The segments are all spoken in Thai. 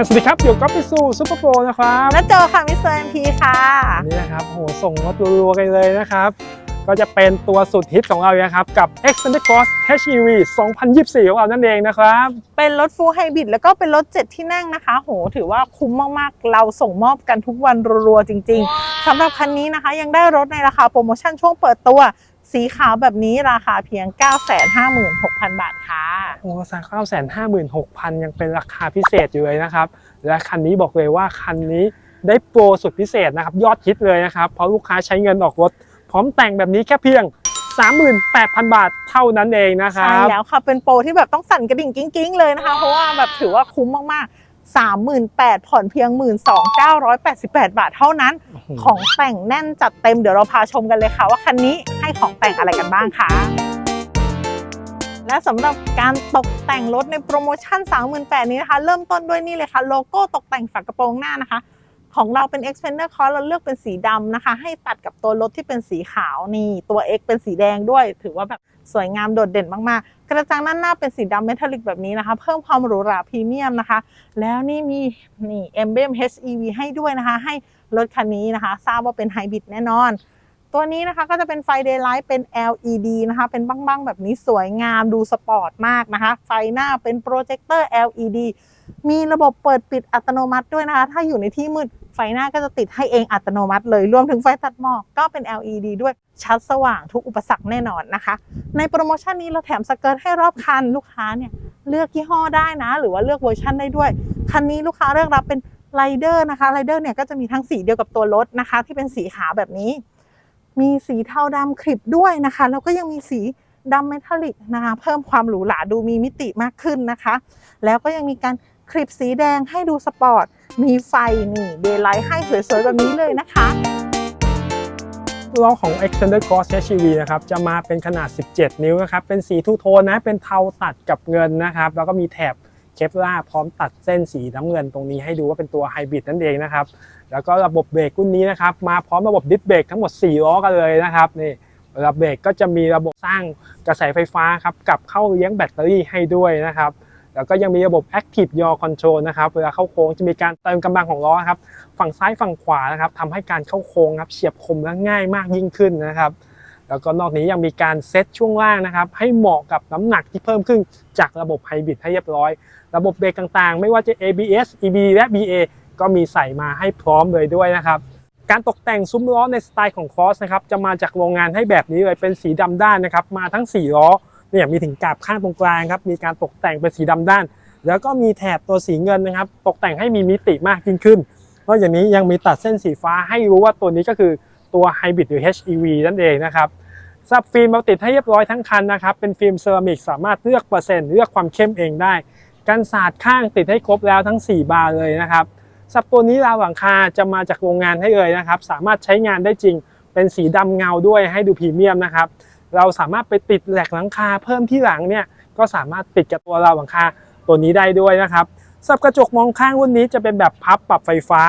นะสวัสดีครับอยู่กับพี่ซูซูเปอร์โปรนะครับและโจค่ะมิสเตอร์เอ็มพีค่ะอันนี้นะครับโหส่งรถรัวๆกันเลยนะครับ ก็จะเป็นตัวสุดฮิตของเรานะครับ กับ Extended Cross HEV 2024 ของเรานั่นเองนะครับ เป็นรถฟูลไฮบริดแล้วก็เป็นรถ 7 ที่นั่งนะคะ โห ถือว่าคุ้มมากๆ เราส่งมอบกันทุกวันรัวๆจริง ๆสำหรับคันนี้นะคะยังได้รถในราคาโปรโมชั่นช่วงเปิดตัว สีขาวแบบนี้ราคาเพียง 956,000 บาทค่ะ โอ้สามเก้าแสนห้าหมื่นหกพันยังเป็นราคาพิเศษอยู่เลยนะครับ และคันนี้บอกเลยว่าคันนี้ได้โปรสุดพิเศษนะครับ ยอดฮิตเลยนะครับ เพราะลูกค้าใช้เงินออกรถ พร้อมแต่งแบบนี้แค่เพียง 38,000 บาทเท่านั้นเองนะคใช่รับแล้วค่ะเป็นโปรที่แบบต้องสั่นกระดิ่งกิ้งๆเลยนะคะ เพราะว่าแบบถือว่าคุ้มมากๆ 38,000ผ่อนเพียง 12,988 บาทเท่านั้น ของแต่งแน่นจัดเต็มเดี๋ยวเราพาชมกันเลยค่ะว่าคันนี้ให้ ของแต่งอะไรกันบ้างคะและสำหรับการตกแต่งรถในโปรโมชั่น 38,000นี้นะคะ เริ่มต้นด้วยนี่เลยค่ะ โลโก้ตกแต่งฝากระโปรงหน้านะคะ ของเราเป็น Xpander Cross เราเลือกเป็นสีดำนะคะ ให้ตัดกับตัวรถที่เป็นสีขาวนี่ ตัว X เป็นสีแดงด้วย ถือว่าแบบสวยงามโดดเด่นมากๆ กระจังด้านหน้าเป็นสีดำเมทัลลิกแบบนี้นะคะ เพิ่มความหรูหราพรีเมียมนะคะ แล้วนี่มีนี่ emblem HEV ให้ด้วยนะคะ ให้รถคันนี้นะคะ ทราบว่าเป็นไฮบริดแน่นอน ตัวนี้นะคะก็จะเป็นไฟ daylight เป็น LED นะคะ เป็นบ้างๆ แบบนี้สวยงามดูสปอร์ตมากนะคะ ไฟหน้าเป็นโปรเจคเตอร์ LED มีระบบเปิดปิดอัตโนมัติด้วยนะคะ ถ้าอยู่ในที่มืดไฟหน้าก็จะติดให้เองอัตโนมัติเลย รวมถึงไฟตัดหมอกก็เป็น LED ด้วยชัดสว่างทุกอุปสรรคแน่นอนนะคะ ในโปรโมชั่นนี้เราแถมสเกิร์ตให้รอบคันลูกค้าเนี่ยเลือกยี่ห้อได้นะ หรือว่าเลือกเวอร์ชันได้ด้วย คันนี้ลูกค้าเลือกรับเป็นไรเดอร์นะคะไรเดอร์เนี่ยก็จะมีทั้งสีเดียวกับตัวรถนะคะ ที่เป็นสีขาวแบบนี้ มีสีเทาดำคลิปด้วยนะคะ แล้วก็ยังมีสีดำเมทัลลิกนะคะ เพิ่มความหรูหราดูมีมิติมากขึ้นนะคะ แล้วก็ยังมีการคลิปสีแดงให้ดูสปอร์ต มีไฟนี่เดย์ไลท์ให้สวยๆแบบนี้เลยนะคะล้อของ Extended Cross HEV นะครับจะมาเป็นขนาด 17 นิ้วนะครับ เป็นสีทูโทนนะ เป็นเทาตัดกับเงินนะครับ แล้วก็มีแถบ เคปล่าพร้อมตัดเส้นสีน้ำเงินตรงนี้ให้ดูว่าเป็นตัวไฮบริดนั่นเองนะครับ แล้วก็ระบบเบรกรุ่นนี้นะครับ มาพร้อมระบบดิสเบรกทั้งหมด 4 ล้อกันเลยนะครับนี่ระบบเบรกก็จะมีระบบสร้างกระแสไฟฟ้าครับกลับเข้าเลี้ยงแบตเตอรี่ให้ด้วยนะครับแล้วก็ยังมีระบบ Active Yaw Control นะครับ เวลาเข้าโค้งจะมีการเติมกำลังของล้อครับ ฝั่งซ้ายฝั่งขวานะครับทำให้การเข้าโค้งครับเฉียบคมและง่ายมากยิ่งขึ้นนะครับ แล้วก็นอกนี้ยังมีการเซตช่วงล่างนะครับ ให้เหมาะกับน้ำหนักที่เพิ่มขึ้นจากระบบไฮบริดให้เรียบร้อย ระบบเบรกต่างๆ ไม่ว่าจะ ABS EB และ BA ก็มีใส่มาให้พร้อมเลยด้วยนะครับการตกแต่งซุ้มล้อในสไตล์ของ Cross นะครับจะมาจากโรงงานให้แบบนี้เลยเป็นสีดำด้านนะครับมาทั้ง 4 ล้อเนี่ยมีถึงกาบข้างตรงกลางครับมีการตกแต่งเป็นสีดำด้าน แล้วก็มีแถบตัวสีเงินนะครับ ตกแต่งให้มีมิติมากยิ่งขึ้นนอกจากนี้ยังมีตัดเส้นสีฟ้าให้รู้ว่าตัวนี้ก็คือตัวไฮบริดหรือ HEV นั่นเองนะครับ สับฟิล์มเราติดให้เรียบร้อยทั้งคันนะครับ เป็นฟิล์มเซรามิกสามารถเลือกเปอร์เซ็นต์เลือกความเข้มเองได้ กันสาดข้างติดให้ครบแล้วทั้ง 4 บาร์เลยนะครับสับตัวนี้ราวหลังคาจะมาจากโรงงานให้เลยนะครับ สามารถใช้งานได้จริง เป็นสีดำเงาด้วยให้ดูพรีเมียมนะครับ เราสามารถไปติดแหลกหลังคาเพิ่มที่หลังเนี่ย ก็สามารถติดกับตัวราวหลังคาตัวนี้ได้ด้วยนะครับสับกระจกมองข้างรุ่นนี้จะเป็นแบบพับปรับไฟฟ้า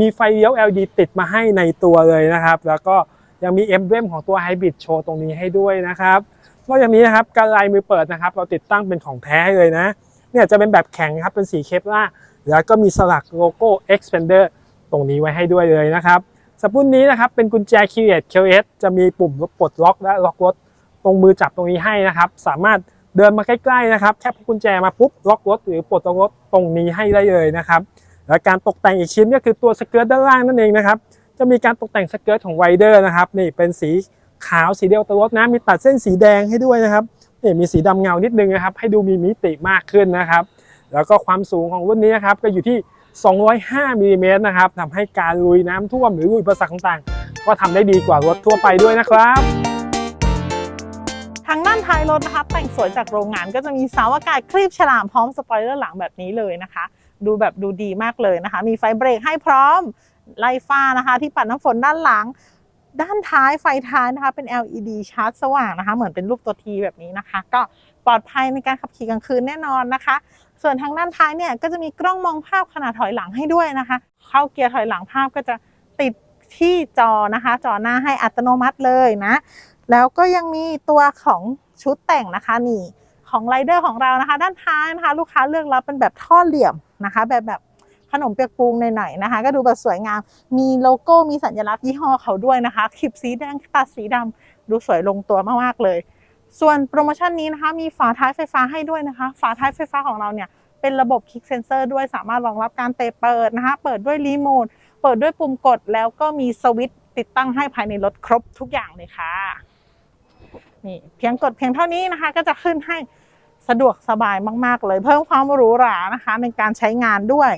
มีไฟเลี้ยว LED ติดมาให้ในตัวเลยนะครับ แล้วก็ ยังมีเอ็มเบมของตัวไฮบริดโชว์ตรงนี้ให้ด้วยนะครับนอกจากนี้นะครับการลายมือเปิดนะครับ เราติดตั้งเป็นของแท้เลยนะ เนี่ยจะเป็นแบบแข็งครับเป็นสีเคปล่าแล้วก็มีสลักโลโก้ Expander ตรงนี้ไว้ให้ด้วยเลยนะครับสำหรับรุ่นนี้นะครับเป็นกุญแจ Create QS จะมีปุ่มปลดล็อกและล็อกรถตรงมือจับตรงนี้ให้นะครับ สามารถเดินมาใกล้ๆนะครับแค่พกกุญแจมาปุ๊บล็อกรถหรือปลดล็อกรถตรงนี้ให้ได้เลยนะครับ และการตกแต่งอีกชิ้นก็คือตัวสเกิร์ตด้านล่างนั่นเองนะครับ จะมีการตกแต่งสเกิร์ตของไรเดอร์นะครับนี่เป็นสีขาวสีเดียวตัวรถนะมีตัดเส้นสีแดงให้ด้วยนะครับนี่มีสีดำเงานิดนึงนะครับ ให้ดูมีมิติมากขึ้นนะครับ แล้วก็ความสูงของรุ่นนี้นะครับก็อยู่ที่ 205มิลลิเมตรนะครับทำให้การลุยน้ำท่วมหรือลุยอุปสรรคต่างๆ ก็ทำได้ดีกว่ารถทั่วไปด้วยนะครับทางด้านท้ายรถนะคะแต่งสวยจากโรงงานก็จะมีเสาอากาศคลีบฉลามพร้อมสปอยเลอร์หลังแบบนี้เลยนะคะ ดูแบบดูดีมากเลยนะคะ มีไฟเบรกให้พร้อม ไล่ฟ้านะคะ ที่ปัดน้ำฝนด้านหลัง ด้านท้ายไฟท้ายนะคะ เป็น LED ชาร์จสว่างนะคะ เหมือนเป็นรูปตัวทีแบบนี้นะคะ ก็ปลอดภัยในการขับขี่กลางคืนแน่นอนนะคะ ส่วนทางด้านท้ายเนี่ยก็จะมีกล้องมองภาพขนาดถอยหลังให้ด้วยนะคะ เข้าเกียร์ถอยหลังภาพก็จะติดที่จอนะคะ จอหน้าให้อัตโนมัติเลยนะ แล้วก็ยังมีตัวของชุดแต่งนะคะนี่ของไรเดอร์ของเรานะคะ ด้านท้ายนะคะ ลูกค้าเลือกรับเป็นแบบท่อเหลี่ยมนะคะ แบบแบบ นมเปียกปูงหน่อยๆนะคะ ก็ดูแบบสวยงาม มีโลโก้มีสัญลักษณ์ยี่ห้อเขาด้วยนะคะคลิปสีแดงตัดสีดำดูสวยลงตัวมากๆเลย ส่วนโปรโมชั่นนี้นะคะ มีฝาท้ายไฟฟ้าให้ด้วยนะคะ ฝาท้ายไฟฟ้าของเราเนี่ยเป็นระบบคลิกเซนเซอร์ด้วยสามารถรองรับการเตะเปิดนะคะ เปิดด้วยรีโมทเปิดด้วยปุ่มกดแล้วก็มีสวิตติดตั้งให้ภายในรถครบทุกอย่างเลยค่ะนี่เพียงกดเพียงเท่านี้นะคะ ก็จะขึ้นให้สะดวกสบายมาก ๆ เลย เพิ่มความหรูหรานะคะ ในการใช้งานด้วย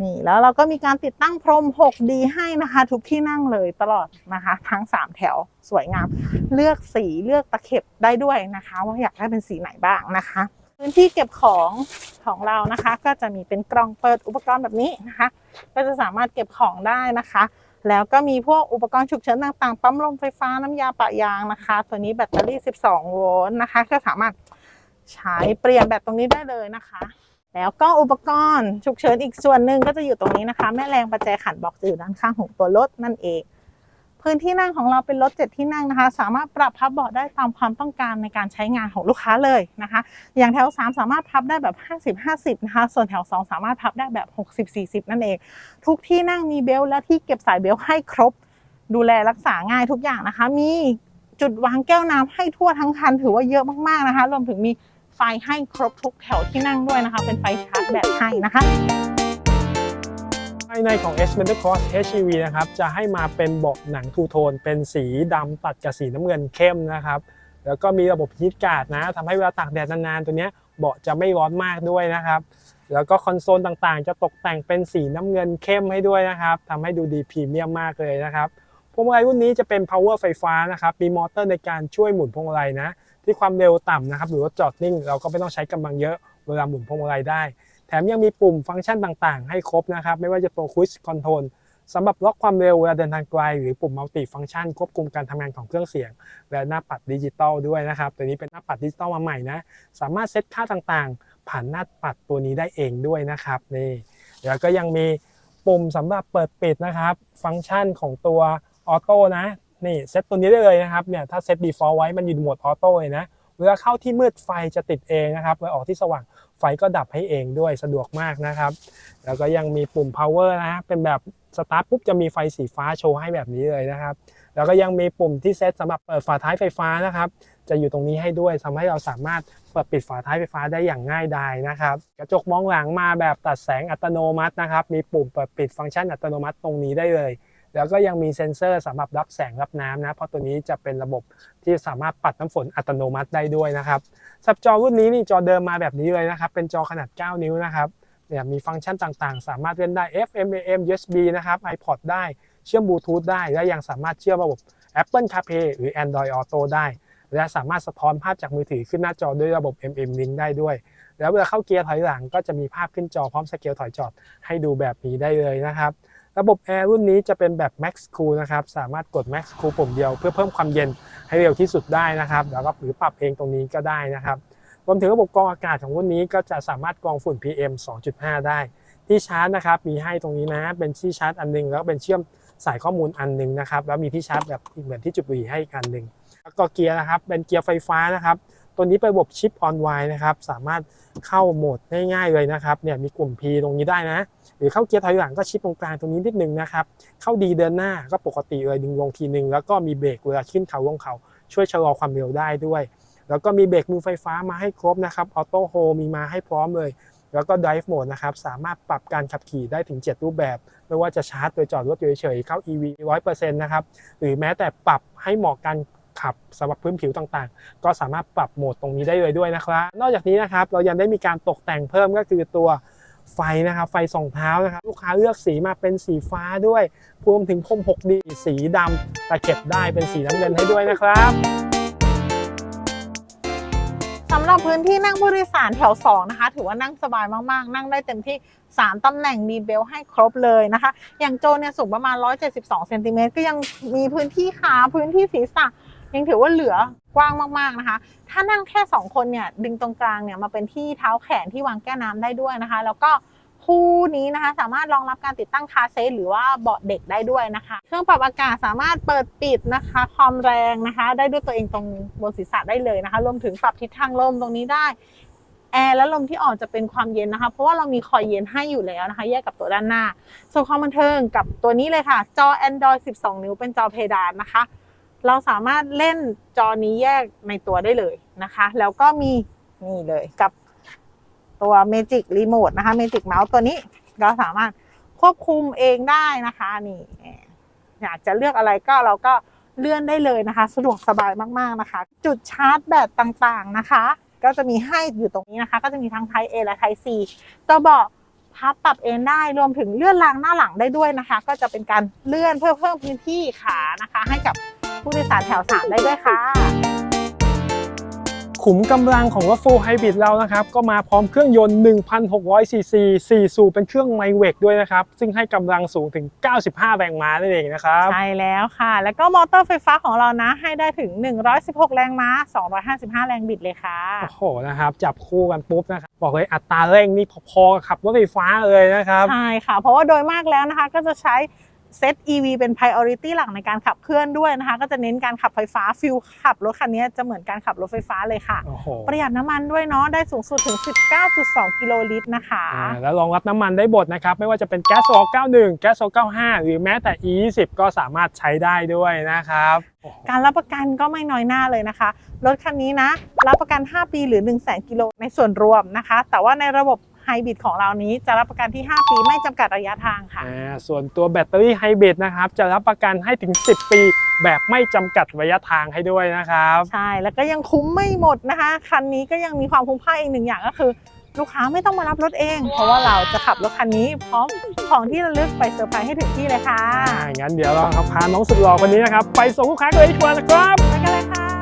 นี่แล้วเราก็มีการติดตั้งพรม 6D ให้นะคะ ทุกที่นั่งเลยตลอดนะคะ ทั้ง 3 แถวสวยงาม เลือกสีเลือกตะเข็บได้ด้วยนะคะ ว่าอยากได้เป็นสีไหนบ้างนะคะ พื้นที่เก็บของของเรานะคะ ก็จะมีเป็นกล่องเปิดอุปกรณ์แบบนี้นะคะ ก็จะสามารถเก็บของได้นะคะ แล้วก็มีพวกอุปกรณ์ฉุกเฉินต่างๆปั๊มลมไฟฟ้าน้ำยาปะยางนะคะ ตัวนี้แบตเตอรี่ 12 โวลต์นะคะ ก็สามารถใช้เปลี่ยนแบตตรงนี้ได้เลยนะคะ แล้วก็อุปกรณ์ฉุกเฉินอีกส่วนหนึ่งก็จะอยู่ตรงนี้นะคะ แม่แรงประแจขันบอกจะอยู่ด้านข้างของตัวรถนั่นเอง พื้นที่นั่งของเราเป็นรถเจ็ดที่นั่งนะคะ สามารถปรับพับเบาะได้ตามความต้องการในการใช้งานของลูกค้าเลยนะคะ อย่างแถว 3 สามารถพับได้แบบ 50-50 นะคะ ส่วนแถว 2 สามารถพับได้แบบ 60-40 นั่นเอง ทุกที่นั่งมีเบลต์และที่เก็บสายเบลต์ให้ครบ ดูแลรักษาง่ายทุกอย่างนะคะ มีจุดวางแก้วน้ำให้ทั่วทั้งคันถือว่าเยอะมากๆนะคะ รวมถึงมี ไฟให้ครบทุกแถวที่นั่งด้วยนะคะ เป็นไฟชาร์จแบตให้นะคะภายในของ S Mentor Cross HEV นะครับ จะให้มาเป็นเบาะหนังทูโทน เป็นสีดำตัดกับสีน้ำเงินเข้มนะครับ แล้วก็มีระบบฮีทการ์ดนะทำให้เวลาตากแดดนานๆ ตัวเนี้ยเบาะจะไม่ร้อนมากด้วยนะครับ แล้วก็คอนโซลต่างๆ จะตกแต่งเป็นสีน้ำเงินเข้มให้ด้วยนะครับทำให้ดูดีพรีเมียมมากเลยนะครับพวงมาลัยรุ่นนี้จะเป็น power ไฟฟ้านะครับ มีมอเตอร์ในการช่วยหมุนพวงมาลัยนะ ที่ความเร็วต่ำนะครับหรือว่าจอดนิ่ง เราก็ไม่ต้องใช้กำลังเยอะเวลาหมุนพวงมาลัยได้ แถมยังมีปุ่มฟังก์ชันต่างๆ ให้ครบนะครับ ไม่ว่าจะตัว Quick Control สำหรับล็อกความเร็วเวลาเดินทางไกล หรือปุ่ม Multi Function ควบคุมการทำงานของเครื่องเสียง และหน้าปัดดิจิตอลด้วยนะครับ ตัวนี้เป็นหน้าปัดดิจิตอลมาใหม่นะ สามารถเซตค่าต่างๆ ผ่านหน้าปัดตัวนี้ได้เองด้วยนะครับนี่แล้วก็ยังมีปุ่มสำหรับเปิดปิดนะครับ ฟังก์ชันของตัวออโต้นะ นี่เซตตัวนี้ได้เลยนะครับเนี่ยถ้าเซต default ไว้มันอยู่โหมดออโต้เลยนะเวลาเข้าที่มืดไฟจะติดเองนะครับเวลาออกที่สว่างไฟก็ดับให้เองด้วยสะดวกมากนะครับ แล้วก็ยังมีปุ่ม power นะเป็นแบบสตาร์ทปุ๊บจะมีไฟสีฟ้าโชว์ให้แบบนี้เลยนะครับแล้วก็ยังมีปุ่มที่เซตสำหรับเปิดฝาท้ายไฟฟ้านะครับ จะอยู่ตรงนี้ให้ด้วยทำให้เราสามารถเปิดปิดฝาท้ายไฟฟ้าได้อย่างง่ายดายนะครับ กระจกมองหลังมาแบบตัดแสงอัตโนมัตินะครับ มีปุ่มเปิดปิดฟังก์ชันอัตโนมัติตรงนี้ได้เลย แล้วก็ยังมีเซ็นเซอร์สำหรับรับแสงรับน้ำนะเพราะตัวนี้จะเป็นระบบที่สามารถปัดน้ำฝนอัตโนมัติได้ด้วยนะครับสับจอรุ่นนี้นี่จอเดิมมาแบบนี้เลยนะครับ เป็นจอขนาด 9 นิ้วนะครับเนี่ยมีฟังก์ชันต่างๆ สามารถเล่นได้ FM AM USB นะครับ iPod ได้เชื่อมบลูทูธได้ และยังสามารถเชื่อมระบบ Apple CarPlay หรือ Android Auto ได้ และสามารถสะท้อนภาพจากมือถือขึ้นหน้าจอด้วยระบบ MM Link ได้ด้วย แล้วเวลาเข้าเกียร์ถอยหลังก็จะมีภาพขึ้นจอพร้อมสเกลถอยจอดให้ดูแบบนี้ได้เลยนะครับ ระบบแอร์รุ่นนี้จะเป็นแบบ Max Cool นะครับ สามารถกด Max Cool ปุ่มเดียว เพื่อเพิ่มความเย็นให้เร็วที่สุดได้นะครับ แล้วก็หรือปรับเองตรงนี้ก็ได้นะครับ รวมถึงระบบกรองอากาศของรุ่นนี้ก็จะสามารถกรองฝุ่น PM 2.5 ได้ ที่ชาร์จนะครับ มีให้ตรงนี้นะ เป็นที่ชาร์จอันหนึง แล้วก็เป็นเชื่อมสายข้อมูลอันหนึงนะครับ แล้วมีที่ชาร์จแบบเหมือนที่จุดบุหรี่ให้อีกอันหนึ่งแล้วก็เกียร์นะครับ เป็นเกียร์ไฟฟ้านะครับ ตัวนี้เป็นระบบชิปออนไวนะครับ สามารถเข้าโหมดง่ายๆเลยนะครับ เนี่ยมีกลุ่ม P ตรงนี้ได้นะ หรือเข้าเกียร์ถอยหลังก็ชิปตรงกลางตรงนี้นิดนึงนะครับ เข้าดีเดินหน้าก็ปกติเลยดึงลงทีนึง แล้วก็มีเบรกเวลาขึ้นเขาลงเขาช่วยชะลอความเร็วได้ด้วย แล้วก็มีเบรกมือไฟฟ้ามาให้ครบนะครับ ออโต้โฮมีมาให้พร้อมเลย แล้วก็ Drive Mode นะครับ สามารถปรับการขับขี่ได้ถึง 7 รูปแบบ ไม่ว่าจะชาร์จโดยจอดรถอยู่เฉยๆเข้า EV 100%นะครับ หรือแม้แต่ปรับให้เหมาะการ ขับสำหรับพื้นผิวต่างๆ ก็สามารถปรับโหมดตรงนี้ได้เลยด้วยนะครับนอกจากนี้นะครับเรายังได้มีการตกแต่งเพิ่มก็คือตัวไฟนะครับไฟส่องเท้านะครับลูกค้าเลือกสีมาเป็นสีฟ้าด้วยรวมถึงพรม 6D สีดำตะเข็บได้เป็นสีน้ำเงินให้ด้วยนะครับสำหรับพื้นที่นั่งผู้โดยสารแถว 2 นะคะ ถือว่านั่งสบายมากๆ นั่งได้เต็มที่ 3 ตำแหน่งมีเบลต์ให้ครบเลยนะคะ อย่างโจเนี่ยสูงประมาณ 172 เซนติเมตรก็ยังมีพื้นที่ขาพื้นที่ศีรษะ ยังถือว่าเหลือกว้างมากๆนะคะ ถ้านั่งแค่ 2 คนเนี่ยดึงตรงกลางเนี่ยมาเป็นที่เท้าแขนที่วางแก้น้ำได้ด้วยนะคะ แล้วก็คู่นี้นะคะ สามารถรองรับการติดตั้งคาเซทหรือว่าเบาะเด็กได้ด้วยนะคะ เครื่องปรับอากาศสามารถเปิดปิดนะคะ ความแรงนะคะ ได้ด้วยตัวเองตรงบนศีรษะได้เลยนะคะ รวมถึงปรับทิศทางลมตรงนี้ได้แอร์และลมที่ออกจะเป็นความเย็นนะคะ เพราะว่าเรามีคอยเย็นให้อยู่แล้วนะคะ แยกกับตัวด้านหน้า ส่วนความบันเทิงกับตัวนี้เลยค่ะ จอ Android 12 นิ้วเป็นจอเพดานนะคะ เราสามารถเล่นจอนี้แยกในตัวได้เลยนะคะ แล้วก็มีนี่เลยกับตัว Magic Remote นะคะ Magic Mouse ตัวนี้เราสามารถควบคุมเองได้นะคะนี่อยากจะเลือกอะไรก็เราก็เลื่อนได้เลยนะคะ สะดวกสบายมากๆนะคะ จุดชาร์จแบตต่างๆนะคะ ก็จะมีให้อยู่ตรงนี้นะคะ ก็จะมีทั้ง Type A และ Type C ตัวเบาะพับปรับเอนได้รวมถึงเลื่อนรางหน้าหลังได้ด้วยนะคะ ก็จะเป็นการเลื่อนเพื่อเพิ่มพื้นที่ขานะคะ ให้กับ ผู้โดยสารแถวสามได้ด้วยค่ะ ขุมกำลังของรถ Full Hybrid เรานะครับ ก็มาพร้อมเครื่องยนต์ 1,600 ซีซี 4 สูบเป็นเครื่องไมเวกด้วยนะครับ ซึ่งให้กำลังสูงถึง 95 แรงม้านั่นเองนะครับ ใช่แล้วค่ะ แล้วก็มอเตอร์ไฟฟ้าของเรานะ ให้ได้ถึง 116 แรงม้า 255 แรงบิดเลยค่ะ โอ้โหนะครับ จับคู่กันปุ๊บนะครับบอกเลยอัตราเร่งนี่พอๆกับขับรถไฟฟ้าเลยนะครับ ใช่ค่ะ เพราะว่าโดยมากแล้วนะคะก็จะใช้ เซต EV เป็น priority หลักในการขับเคลื่อนด้วยนะคะ ก็จะเน้นการขับไฟฟ้าฟิลขับรถคันนี้จะเหมือนการขับรถไฟฟ้าเลยค่ะโอ้โหประหยัดน้ำมันด้วยเนาะได้สูงสุดถึง 19.2 กิโลลิตรนะคะอ่าแล้วรองรับน้ำมันได้บดนะครับ ไม่ว่าจะเป็นแก๊สโซ91 แก๊สโซ95 หรือแม้แต่ E20 ก็สามารถใช้ได้ด้วยนะครับโอ้โหการรับประกันก็ไม่น้อยหน้าเลยนะคะ รถคันนี้นะ รับประกัน 5 ปีหรือ 1 0 0 0 0 0กิโลในส่วนรวมนะคะ แต่ว่าในระบบ ไฮบริดของเรานี้จะรับประกันที่ 5 ปีไม่จำกัดระยะทางค่ะ อ่าส่วนตัวแบตเตอรี่ไฮบริดนะครับ จะรับประกันให้ถึง 10 ปี แบบไม่จำกัดระยะทางให้ด้วยนะครับ ใช่ แล้วก็ยังคุ้มไม่หมดนะคะ คันนี้ก็ยังมีความคุ้มค่าอีกหนึ่งอย่างก็คือ ลูกค้าไม่ต้องมารับรถเอง เพราะว่าเราจะขับรถคันนี้พร้อมของที่ระลึกไปเซอร์ไพรส์ให้ถึงที่เลยค่ะอ่างั้นเดี๋ยวเราพาน้องสุดหล่อคนนี้นะครับ ไปส่งลูกค้ากันเลยดีกว่านะครับ ไปกันเลยค่ะ